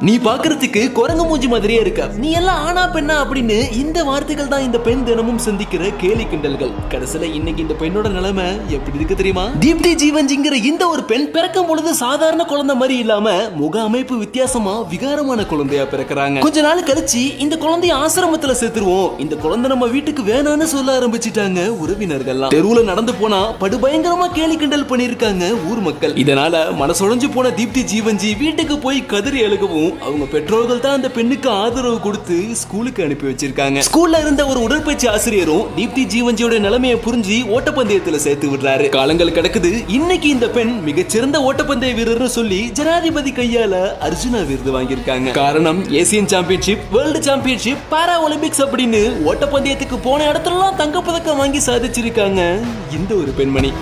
நீ பாக்குறதுக்கு குரங்கு மூஞ்சி மாதிரியே இருக்க. நீ எல்லாம் ஆனா பெண்ணா அப்படின்னு இந்த வார்த்தைகள் தான் இந்த பெண் தினமும் சந்திக்கிற கேலி கிண்டல்கள். கடைசியில இன்னைக்கு இந்த பெண்ணோட நிலைமை எப்படி இருக்கு தெரியுமா? தீப்தி ஜீவன்ஜிங்கிற இந்த ஒரு பெண் பிறக்கும் பொழுது சாதாரண குழந்தை மாதிரி இல்லாம முக அமைப்பு வித்தியாசமா விகாரமான குழந்தையா பிறக்கிறாங்க. கொஞ்ச நாள் கழிச்சு இந்த குழந்தைய ஆசிரமத்துல சேர்த்துருவோம். இந்த குழந்தை நம்ம வீட்டுக்கு வேணான்னு சொல்ல ஆரம்பிச்சிட்டாங்க உறவினர்கள்லாம். தெருவுல நடந்து போனா படுபயங்கரமா கேலி கிண்டல் பண்ணிருக்காங்க ஊர் மக்கள். இதனால மனசொழஞ்சு போன தீப்தி ஜீவன்ஜி வீட்டுக்கு போய் கதறி அவங்க பெற்றோர்கள் தான் அந்த பெண்ணுக்கு ஆதரவு கொடுத்து ஸ்கூலுக்கு அனுப்பி வச்சிருக்காங்க. ஸ்கூல்ல இருந்த ஒரு உடற்பயிற்சி ஆசிரியரும் தீப்தி ஜீவன்ஜியோட நிலைமையை புரிஞ்சு ஓட்டப்பந்தயத்துல சேர்த்து விடுறாரு. காலங்கள் கிடக்குது. இன்னைக்கு இந்த பெண் மிகச்சிறந்த ஓட்டப்பந்தய வீரர்னு சொல்லி ஜனாதிபதி கையால அர்ஜுனா விருது வாங்கியிருக்காங்க. காரணம் Asian championship world championship para Olympics அப்படின்னு ஓட்டப்பந்தயத்துக்கு போன இடத்துலலாம் தங்கப்பதக்கம் வாங்கி சாதிச்சிருக்காங்க இந்த ஒரு பெண்மணி.